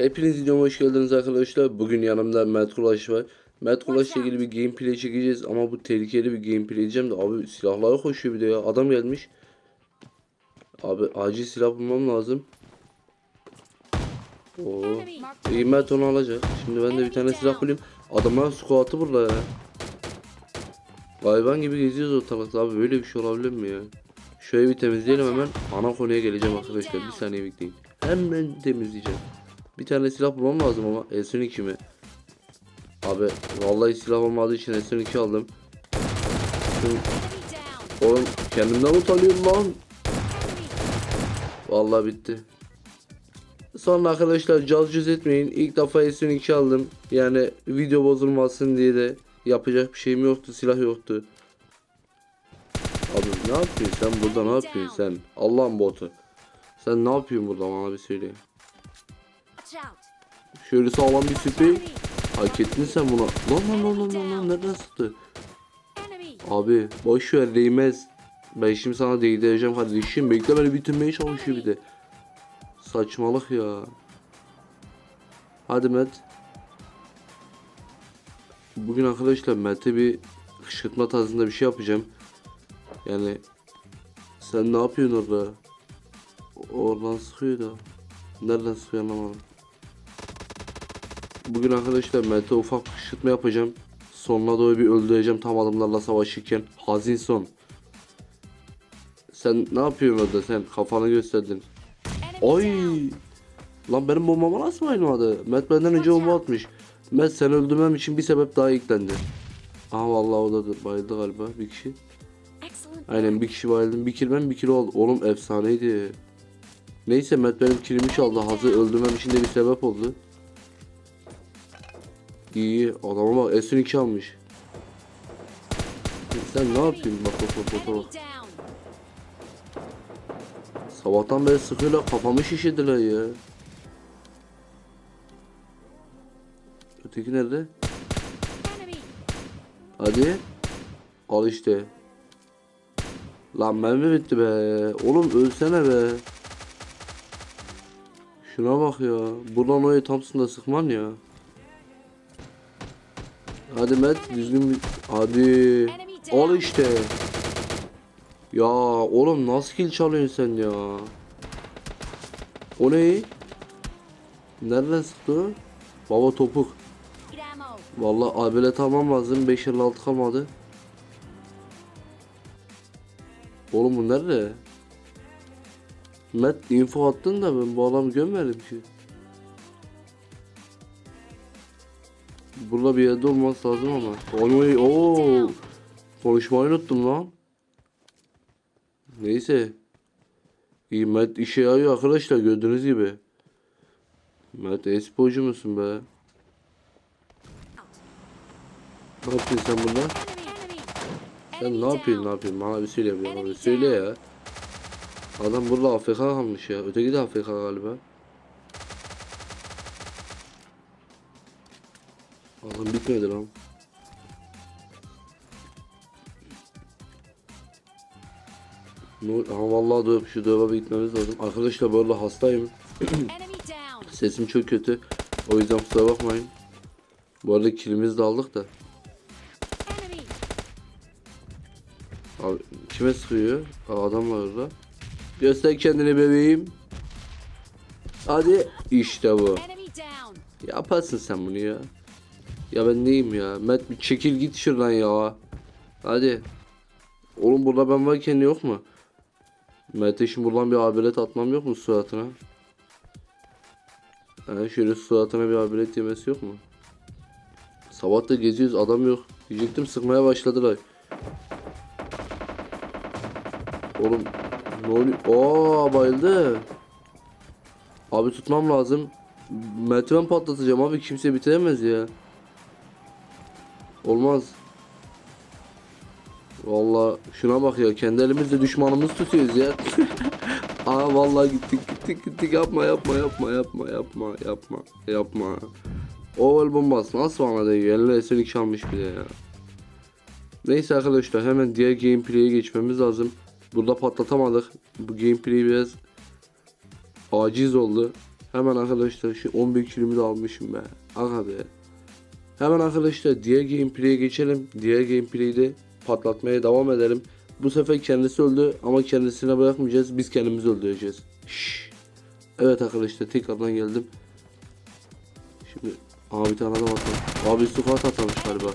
Hepiniz videoma hoş geldiniz arkadaşlar. Bugün yanımda Mert Kulaş var. Mert Kulaş'la ilgili bir gameplay çekeceğiz ama bu tehlikeli bir gameplay diyeceğim de abi silahlara koşuyor bir de ya. Adam gelmiş. Abi acil silah bulmam lazım. Oo. İyi Mert onu alacak. Şimdi ben de bir tane silah bulayım. Adamlar squat'ı burada ya. Hayvan gibi geziyoruz ortalıkta abi böyle bir şey olabilir mi ya? Şöyle bir temizleyelim hemen. Ana konuya geleceğim arkadaşlar. Bir saniye bekleyin. Hemen temizleyeceğim. Bir tane silah bulmam lazım ama S12 mi? Abi vallahi silah olmadığı için S12 aldım. Oğlum kendimden utanıyorum lan. Vallahi bitti. Sonra arkadaşlar caz cüz etmeyin. İlk defa S12 aldım. Yani video bozulmasın diye de yapacak bir şeyim yoktu. Silah yoktu. Abi ne yapıyorsun sen burada ne yapıyorsun sen? Allah'ın botu. Sen ne yapıyorsun burada bana bir söyle. Şöyle sağlam bir sprey. Hak ettin sen buna. Lan lan lan lan lan lan nereden sıktı? Abi boş ver değmez. Ben şimdi sana değdireceğim kardeşim. Bekle beni bitirmeye çalışıyor bir de. Saçmalık ya. Hadi Met. Bugün arkadaşlar Met'e bir kışkırtma tarzında bir şey yapacağım. Yani sen ne yapıyorsun orada? Oradan sıkıyor da. Nereden sıkıyor anlamadım. Bugün arkadaşlar Mert'e ufak bir kışkırtma yapacağım. Sonuna doğru bir öldüreceğim tam adımlarla savaşırken. Hazin son. Sen ne yapıyorsun orada sen kafanı gösterdin. Oy! Lan benim bombama nasıl oynamadı? Mert benden önce bomba atmış. Mert sen öldürmem için bir sebep daha eklendi. Aha vallahi o da bayıldı galiba bir kişi. Aynen bir kişi bayıldım. Bir kill ben bir kill oldu. Oğlum efsaneydi. Neyse Mert benim killimi çaldı. Hazır öldürmem için de bir sebep oldu. İyi adama bak S12 almış. Sen ne yapıyorsun bak bak bak bak bak. Sabahtan beri sıkıyorlar kafamı şişirdiler ya. Öteki nerede? Hadi. Al işte. Lan mermi bitti be. Oğlum ölsene be. Şuna bak ya. Buradan oraya Thompson'da sıkman ya. Hadi Met düzgün bir... Hadi. Al işte. Ya oğlum nasıl kill çalıyorsun sen ya? O ne? Nereden sıktı? Baba topuk. Vallahi abilet almam lazım. 5 56 kalmadı. Oğlum bu nerede? Met info attın da ben bu adamı görmedim ki. Burada bir yerde olması lazım ama. Oy ooo. Konuşmayı unuttum lan. Neyse. İyi işe yarıyor arkadaşlar gördüğünüz gibi. Mert esporcu musun be? Ne yapıyorsun sen burada? Sen ne yapıyorsun ne yapıyorsun bana bir söyle bir söyle ya. Adam burada AFK kalmış ya. Öteki de AFK galiba. Adam bitmedi lan. Ama vallahi dövüp şu dövbe gitmemiz lazım. Arkadaşlar arada hastayım. Sesim çok kötü. O yüzden kusura bakmayın. Bu arada kilimizi de aldık da. Abi kime sıkıyor? Aa, adam var orada. Göster kendini bebeğim. Hadi işte bu. Yaparsın sen bunu ya. Ya ben neyim ya? Mert bir çekil git şuradan ya. Hadi. Oğlum burada ben varken yok mu? Mert'e şimdi buradan bir abilet atmam yok mu suratına? Ha, şöyle suratına bir abilet yemesi yok mu? Sabah da geziyoruz adam yok. Diyecektim sıkmaya başladılar. Oğlum ne oluyor? Aa bayıldı. Abi tutmam lazım. Merdiven patlatacağım abi kimse bitiremez ya. Olmaz. Vallahi şuna bak ya kendi elimizle düşmanımız tutuyoruz ya. Aa vallahi gittik gittik gittik yapma yapma yapma yapma yapma yapma yapma. O el bombası nasıl bana değiyor? Eline esenik çalmış bile ya. Neyse arkadaşlar hemen diğer gameplay'e geçmemiz lazım. Burada patlatamadık. Bu gameplay biraz aciz oldu. Hemen arkadaşlar şu 11 kilimi de almışım be. Aga be. Hemen arkadaşlar diğer gameplay'e geçelim. Diğer gameplay'de patlatmaya devam edelim. Bu sefer kendisi öldü ama kendisine bırakmayacağız. Biz kendimizi öldüreceğiz. Şşş. Evet arkadaşlar tekrardan geldim. Şimdi abi bir tane adam attı. Abi squat atlamış galiba.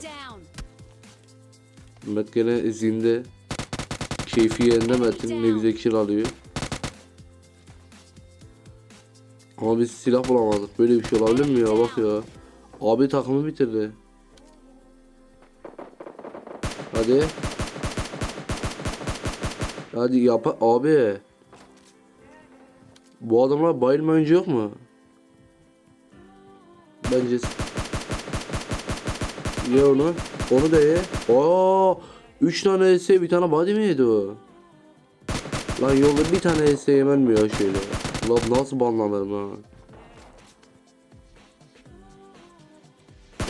Mehmet gene zinde. Keyfi yerinde Metin ne güzel kill alıyor. Ama biz silah bulamadık. Böyle bir şey olabilir mi ya bak ya. Abi takımı bitirdi. Hadi. Hadi yap abi. Bu adamlar bayılmayınca yok mu? Bence Ye onu. Onu da ye. Oo, 3 tane ES bir tane body mi yedi o? Lan yolda bir tane ES yemen mi ya şöyle? Lan nasıl banlanırım ha?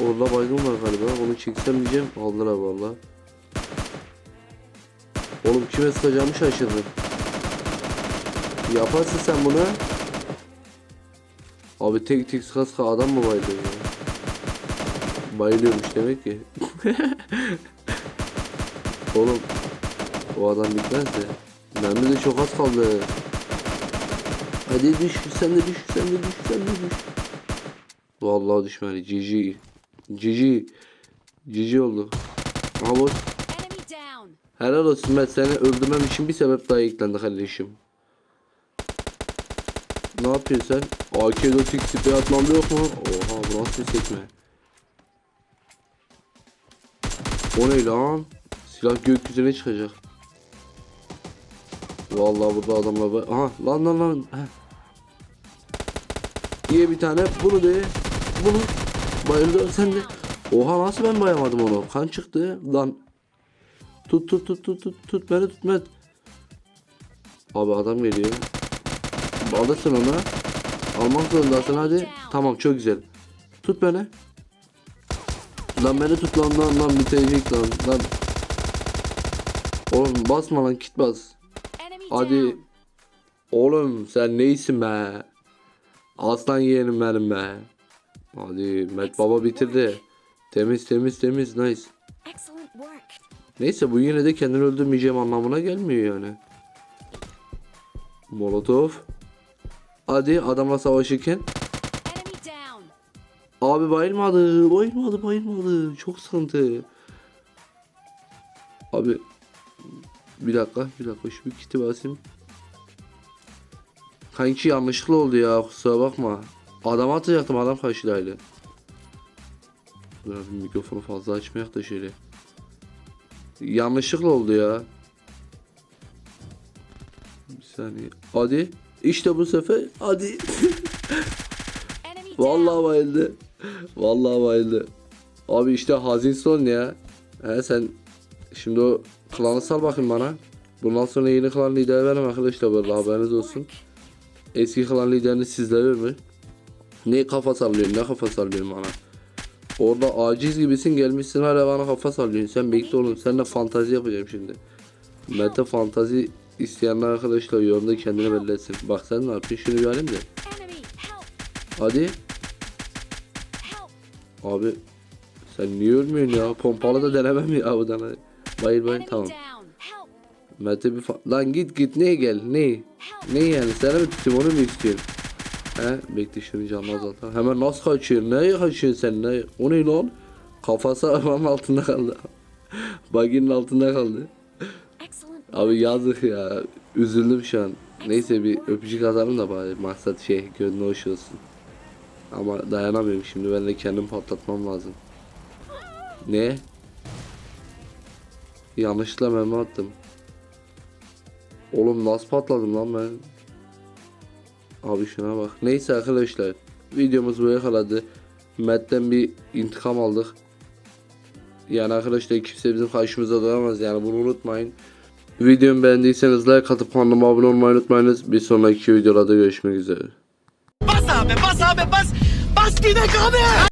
Orada baygın var galiba. Onu çeksem diyeceğim. Aldılar valla. Oğlum kime sıkacağımı şaşırdım. Yaparsın sen bunu. Abi tek tek sıka sıka adam mı bayılıyor ya? Bayılıyormuş demek ki. Oğlum o adam bitmez de. Mermi de çok az kaldı. Hadi düş sen de düş sen de düş sen de düş. Vallahi düşmedi. GG. GG. GG oldu. Aha boş. Helal olsun ben seni öldürmem için bir sebep daha eklendi kardeşim. Ne yapıyorsun sen? AK-4 sprey atmam yok mu? Oha bu nasıl bir sekme? O ne lan? Silah gökyüzüne çıkacak. Vallahi burada adamlar var. Aha lan lan lan. Heh. Ye bir tane bunu de. Bunu. Bayıldı sen de. Oha nasıl ben bayamadım onu? Kan çıktı. Lan Tut tut tut tut tut tut beni tut Met. Abi adam geliyor. Alırsın onu. Almak zorundasın hadi. Tamam çok güzel. Tut beni. Lan beni tut lan lan lan bitirecek lan lan. Oğlum basma lan kit bas. Hadi. Oğlum sen neysin be? Aslan yeğenim benim be. Hadi Met baba bitirdi. Temiz temiz temiz nice. Neyse bu yine de kendini öldürmeyeceğim anlamına gelmiyor yani. Molotov. Hadi adamla savaşırken. Abi bayılmadı. Bayılmadı bayılmadı. Çok sıkıntı. Abi. Bir dakika bir dakika şu bir kiti basayım. Kanki yanlışlıkla oldu ya kusura bakma. Adam atacaktım adam karşıdaydı. Dur mikrofonu fazla açmayak da şöyle. Yanlışlıkla oldu ya. Bir saniye. Hadi. İşte bu sefer. Hadi. Vallahi bayıldı. Vallahi bayıldı. Abi işte hazin son ya. He sen şimdi o klanı sal bakayım bana. Bundan sonra yeni klan lideri benim arkadaşlar böyle haberiniz olsun. Eski klan liderini sizlere mi? Ne kafa sallıyorsun ne kafa sallıyorsun bana. Orada aciz gibisin gelmişsin hala bana kafa sallıyorsun. Sen bekle oğlum seninle fantazi yapacağım şimdi. Mete fantazi isteyenler arkadaşlar yorumda kendine belli etsin. Bak sen ne yapıyorsun şunu bir alayım. Help. Hadi. Abi sen niye ölmüyorsun ya? Pompalı da denemem ya bu tane. Bayıl Enemy tamam. Mete bir Lan git git neye gel ne? Ne yani sana mı tutayım onu mu istiyorsun? He bekle şunu canlı azaltalım. Hemen nasıl kaçıyor? Neye kaçıyorsun sen ne? O ne lan? Kafası arabanın altında kaldı. Baginin altında kaldı. Abi yazık ya. Üzüldüm şu an. Neyse bir öpücük atalım da bari maksat şey gönlü hoş olsun. Ama dayanamıyorum şimdi ben de kendim patlatmam lazım. Ne? Yanlışlıkla mermi attım. Oğlum nasıl patladım lan ben? Abi şuna bak. Neyse arkadaşlar. Videomuz buraya kaladı. Matt'ten bir intikam aldık. Yani arkadaşlar kimse bizim karşımıza duramaz yani bunu unutmayın. Videomu beğendiyseniz like atıp kanalıma abone olmayı unutmayınız. Bir sonraki videolarda görüşmek üzere. Bas abi bas abi bas. Bas gidek abi.